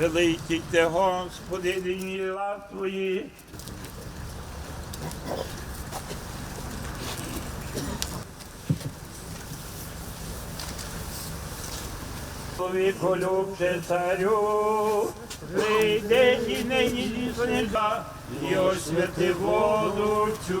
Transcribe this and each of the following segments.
Великий ти, Господи, лав Твої. Чоловіко любче царю, прийди і нині лізо нельзя, і освяти воду цю.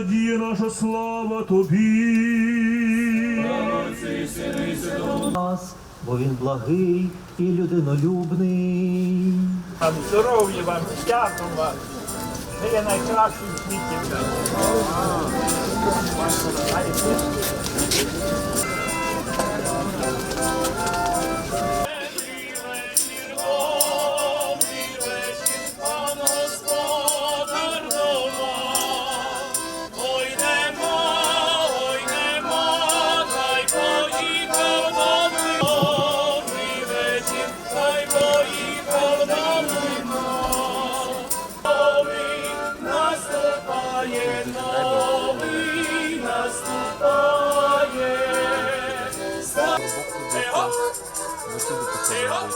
надія наша слава Тобі. нас, бо він благий і людинолюбний. Вам здоров'я вам, святом вам. Ви є найкращі в світі. Наступає, новий наступає. Ста- Тихо, тихо.